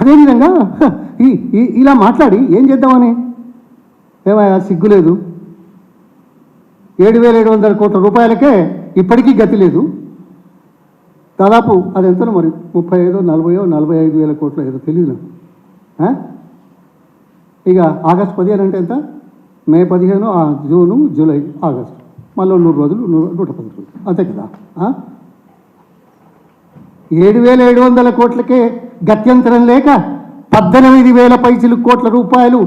అదేవిధంగా ఈ ఇలా మాట్లాడి ఏం చేద్దామని? ఏమయ్యా సిగ్గు లేదు ఏడు వేల ఏడు వందల కోట్ల రూపాయలకే ఇప్పటికీ గతి లేదు. దాదాపు అది ఎంతనో మరి? ముప్పై ఐదో నలభైయో నలభై ఐదు వేల కోట్లు ఏదో తెలియదు ఇక ఆగస్ట్ పదిహేను అంటే ఎంత? మే పదిహేను జూను జూలై ఆగస్టు. మళ్ళీ నూరు రోజులు నూరు నూట పది రోజులు. అంతే కదా? ఏడు వేల ఏడు వందల కోట్లకే గత్యంతరం లేక పద్దెనిమిది వేల పైసలు కోట్ల రూపాయలు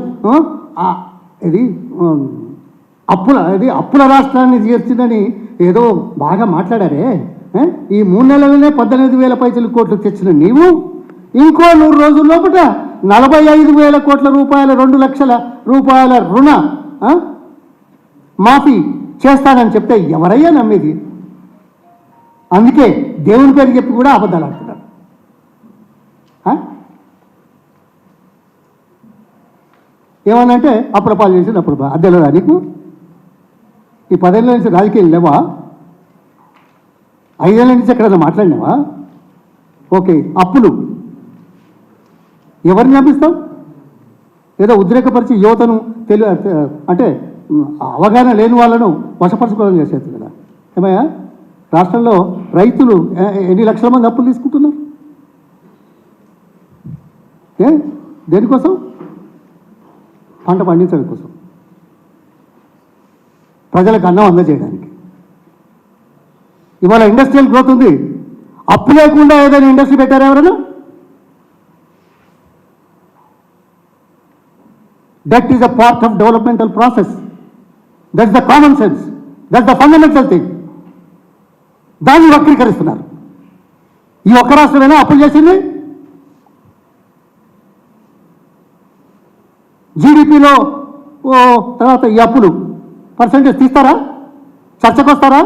ఇది అప్పుల ఇది అప్పుల రాష్ట్రాన్ని చేర్చిందని ఏదో బాగా మాట్లాడారే ఈ మూడు నెలలనే పద్దెనిమిది వేల పైసలు కోట్లు తెచ్చిన నీవు ఇంకో నూరు రోజుల లోపల నలభై ఐదు వేల కోట్ల రూపాయల రెండు లక్షల రూపాయల రుణ మాఫీ చేస్తానని చెప్తే ఎవరయ్యా నమ్మేది? అందుకే దేవుని పేరు చెప్పి కూడా అబద్ధాలు ఆడుతున్నారు ఆ? ఏమనంటే అప్రపాలు అప్పుడు అప్రపా అద్దెలరా నీకు? ఈ పదేళ్ళ నుంచి రాజకీయాలు లేవా? ఐదేళ్ళ నుంచి ఎక్కడైనా మాట్లాడినావా? ఓకే అప్పులు. ఎవరిని నమ్మిస్తావు? ఏదో ఉద్రేకపరిచి యువతను తెలి అంటే అవగాహన లేని వాళ్ళను వశపరచుకోవడం చేసేది కదా. ఏమయ్యా? రాష్ట్రంలో రైతులు ఎన్ని లక్షల మంది అప్పులు తీసుకుంటున్నారు? ఏ? దేనికోసం? పంట పండించడం కోసం. ప్రజలకు అన్నం అందజేయడానికి. ఇవాళ ఇండస్ట్రియల్ గ్రోత్ ఉంది. అప్పు లేకుండా ఏదైనా ఇండస్ట్రీ పెట్టారా ఎవరైనా? That is a part of developmental process that's the common sense that's the fundamental thing దాన్ని వక్రీకరిస్తున్నారు. ఈ ఒక్క రాష్ట్రమేనా అప్పులు చేసింది? జీడిపిలో ఓ తర్వాత ఈ అప్పులు. పర్సంటేజ్ తీస్తారా? చర్చకు వస్తారా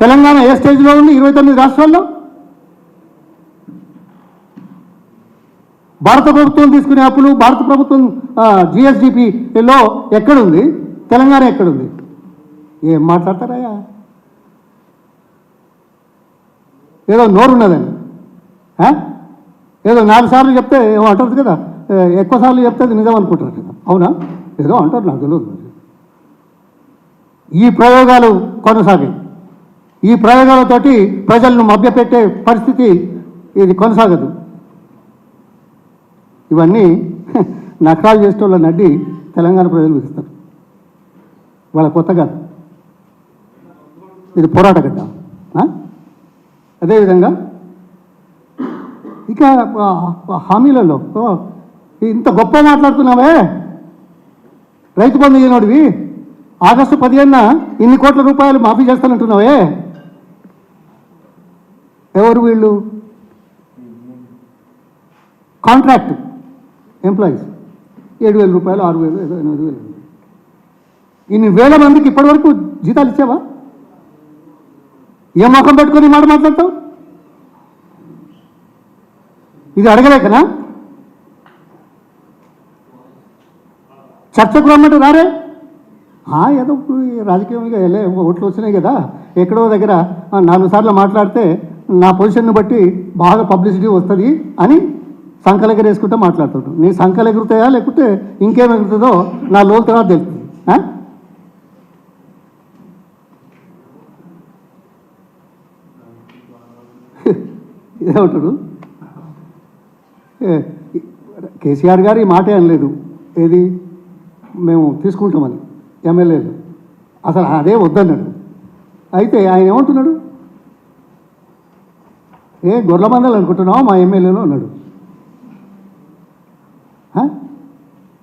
తెలంగాణ ఏ స్టేజ్లో ఉంది? ఇరవై తొమ్మిది రాష్ట్రాల్లో? భారత ప్రభుత్వం తీసుకునే అప్పులు భారత ప్రభుత్వం జిఎస్డిపిలో ఎక్కడుంది? తెలంగాణ ఎక్కడుంది? ఏం మాట్లాడతారయ్యా? ఏదో నోరున్నదని. ఉన్నదండి ఏదో నాలుగు సార్లు చెప్తే ఏమో అంటారు కదా? ఎక్కువసార్లు చెప్తే అది నిజం అనుకుంటారు కదా. అవునా? ఏదో అంటారు నాకు తెలియదు ఈ ప్రయోగాలు కొనసాగాయి. ఈ ప్రయోగాలతోటి ప్రజలను మభ్యపెట్టే పరిస్థితి ఇది కొనసాగదు. ఇవన్నీ నకరాలు చేసే వాళ్ళని అడ్డి తెలంగాణ ప్రజలు విధిస్తారు. వాళ్ళ కొత్త కాదు. ఇది పోరాట గడ్డ ఆ? అదేవిధంగా ఇక హామీలలో ఇంత గొప్ప మాట్లాడుతున్నావే? రైతు బంధు ఈనాడువి ఆగస్టు పదిహేనున ఇన్ని కోట్ల రూపాయలు మాఫీ చేస్తానంటున్నావే? ఎవరు వీళ్ళు? Contract employees. ఏడు వేల రూపాయలు ఆరు వేలు ఏదో ఎనిమిది వేలు. ఇన్ని వేల మందికి ఇప్పటివరకు జీతాలు ఇచ్చావా? ఏ ముఖం పెట్టుకొని మాట మాట్లాడతావు? ఇది అడగలేకనా? చర్చకు రమ్మంటే రారే? ఏదో రాజకీయంగా వెళ్ళే ఓట్లు వచ్చినాయి కదా. ఎక్కడో దగ్గర నాలుగు సార్లు మాట్లాడితే నా పొజిషన్ను బట్టి బాగా పబ్లిసిటీ వస్తుంది అని సంకలు వేసుకుంటే మాట్లాడుతుంటాం నీ సంకలు ఎగురుతాయా లేకుంటే ఇంకేం ఎగురుతుందో నా లోతు తర్వాత తెలుస్తుంది. ఇదేమంటాడు ఏ, కేసీఆర్ గారు ఈ మాట అనలేదు. ఏది? మేము తీసుకుంటామని ఎమ్మెల్యేలు. అసలు అదే వద్దన్నాడు. అయితే ఆయన ఏమంటున్నాడు? ఏ గొర్రెల మందలు అనుకుంటున్నావా మా ఎమ్మెల్యేలో ఉన్నాడు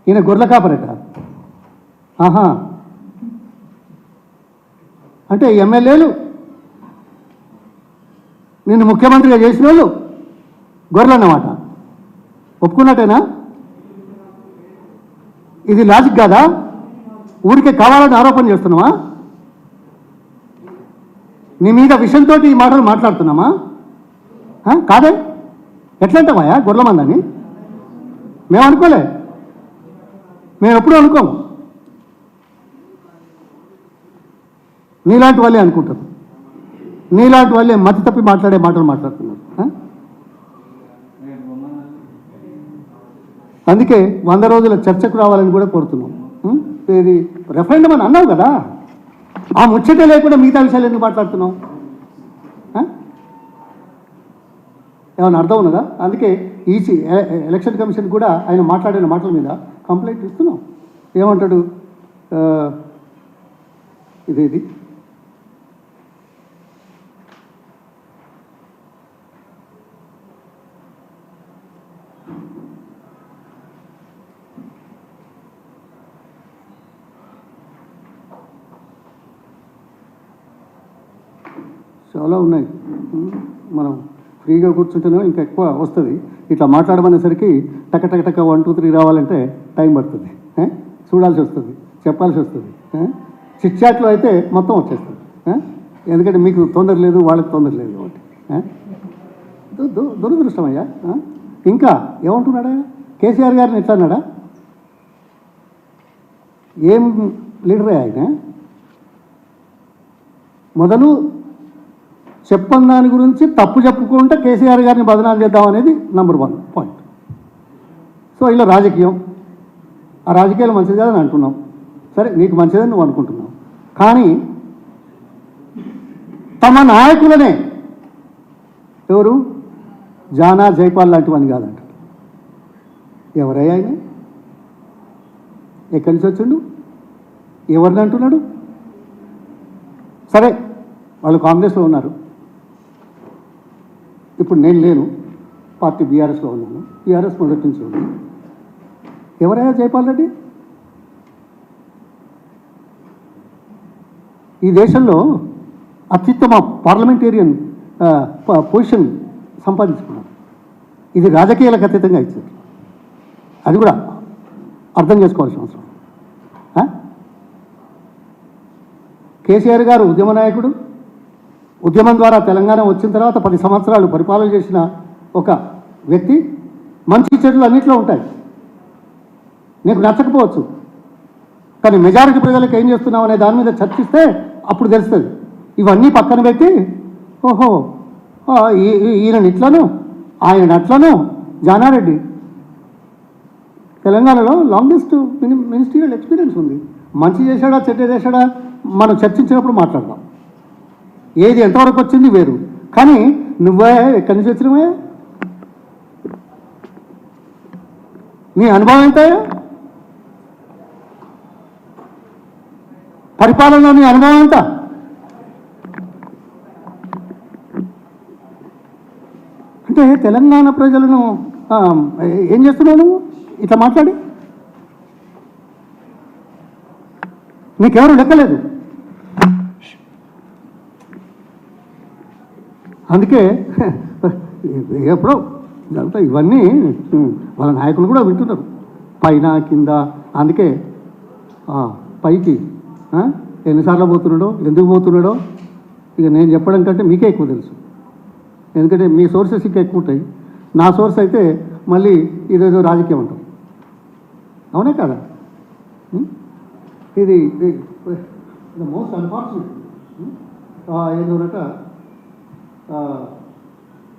ఈయన గొర్రెల కాపరట? ఆహా. అంటే ఎమ్మెల్యేలు నిన్ను ముఖ్యమంత్రిగా చేసిన వాళ్ళు గొర్రెలు అన్నమాట. ఒప్పుకున్నట్టేనా? ఇది లాజిక్ కాదా? ఊరికే కావాలని ఆరోపణ చేస్తున్నావా? నీ మీద విషయంతో ఈ మాటలు మాట్లాడుతున్నామా? కాదే? ఎట్లంటావా గొర్రెల మందని మేము అనుకోలే. మేము ఎప్పుడూ అనుకోము. నీలాంటి వాళ్ళే అనుకుంటారు. నీలాంటి వాళ్ళే మతి తప్పి మాట్లాడే మాటలు మాట్లాడుతున్నారు ఆ? అందుకే వంద రోజుల చర్చకు రావాలని కూడా కోరుతున్నాం. ఇది రెఫరెండం అని అన్నావు కదా? ఆ ముచ్చట లేకుండా మిగతా విషయాలు ఎందుకు మాట్లాడుతున్నావు? ఏమైనా అర్థం ఉన్నదా? అందుకే ఈసీ ఎ- ఎలక్షన్ కమిషన్ కూడా ఆయన మాట్లాడిన మాటల మీద కంప్లైంట్ ఇస్తున్నాం. ఏమంటాడు? ఇదేది? ఇది ఇది చాలా ఉన్నాయి. మనం ఫ్రీగా కూర్చుంటేనే ఇంకా ఎక్కువ వస్తుంది. ఇట్లా మాట్లాడమనేసరికి టక టక టక వన్ టూ త్రీ రావాలంటే టైం పడుతుంది. చూడాల్సి వస్తుంది. చెప్పాల్సి వస్తుంది. చిట్ చాట్లో అయితే మొత్తం వచ్చేస్తుంది. ఎందుకంటే మీకు తొందర లేదు వాళ్ళకి తొందర లేదు కాబట్టి. దురదృష్టమయ్యా. ఇంకా ఏమంటున్నాడా? కేసీఆర్ గారిని ఎట్లా అన్నాడా? ఏం లీడరే ఆయన? మొదలు చెప్పని దాని గురించి తప్పు చెప్పుకుంటే కేసీఆర్ గారిని బదనాలు చేద్దాం అనేది నెంబర్ వన్ పాయింట్ సో ఇలా రాజకీయం. ఆ రాజకీయాలు మంచిది కాదని అంటున్నాం. సరే నీకు మంచిదని నువ్వు అనుకుంటున్నావు. కానీ తమ నాయకులనే ఎవరు? జానా జైపాల్ లాంటివని కాదంట. ఎవరయ్యా ఆయన? ఎక్కడి నుంచి వచ్చిండు? ఎవరిని అంటున్నాడు? సరే వాళ్ళు కాంగ్రెస్లో ఉన్నారు. ఇప్పుడు నేను లేను. పార్టీ బీఆర్ఎస్లో ఉన్నాను. బీఆర్ఎస్ మొదటి నుంచి ఉంది. ఎవరయ్యా జైపాల్ రెడ్డి? ఈ దేశంలో అత్యుత్తమ పార్లమెంటేరియన్ పొజిషన్ సంపాదించుకున్నారు. ఇది రాజకీయాలకు అతీతంగా ఇచ్చారు. అది కూడా అర్థం చేసుకోవాల్సిన అవసరం. కేసీఆర్ గారు ఉద్యమ నాయకుడు ఉద్యమం ద్వారా తెలంగాణ వచ్చిన తర్వాత పది సంవత్సరాలు పరిపాలన చేసిన ఒక వ్యక్తి మంచి చెడులు అన్నింటిలో ఉంటాయి. నీకు నచ్చకపోవచ్చు. కానీ మెజారిటీ ప్రజలకు ఏం చేస్తున్నావు అనే దాని మీద చర్చిస్తే అప్పుడు తెలుస్తుంది. ఇవన్నీ పక్కన పెట్టి ఓహో ఈ- ఈయన ఇట్లను ఆయన అట్లను జానారెడ్డి. తెలంగాణలో లాంగెస్ట్ మిని మినిస్ట్రియల్ ఎక్స్పీరియన్స్ ఉంది. మంచి చేశాడా చెడ్డ చేశాడా మనం చర్చించినప్పుడు మాట్లాడదాం. ఏది ఎంతవరకు వచ్చింది వేరు. కానీ నువ్వే ఎక్కడి నుంచి వచ్చినవే? నీ అనుభవం ఎంత? పరిపాలనలో నీ అనుభవం ఎంత? అంటే తెలంగాణ ప్రజలను ఏం చేస్తున్నావు నువ్వు? ఇట్లా మాట్లాడి. నీకెవరు లెక్కలేదు? అందుకే ఎప్పుడో ఇదంతా ఇవన్నీ వాళ్ళ నాయకులు కూడా వింటున్నారు పైన కింద అందుకే పైకి ఎన్నిసార్లు పోతున్నాడో ఎందుకు పోతున్నాడో ఇక నేను చెప్పడం కంటే మీకే ఎక్కువ తెలుసు. ఎందుకంటే మీ సోర్సెస్ ఇంకా ఎక్కువ ఉంటాయి. నా సోర్స్ అయితే మళ్ళీ ఇదేదో రాజకీయం అంటాం. అవునా కదా? ఇది ద మోస్ట్ అన్ఫార్చునేట్. ఏంటంటే 啊、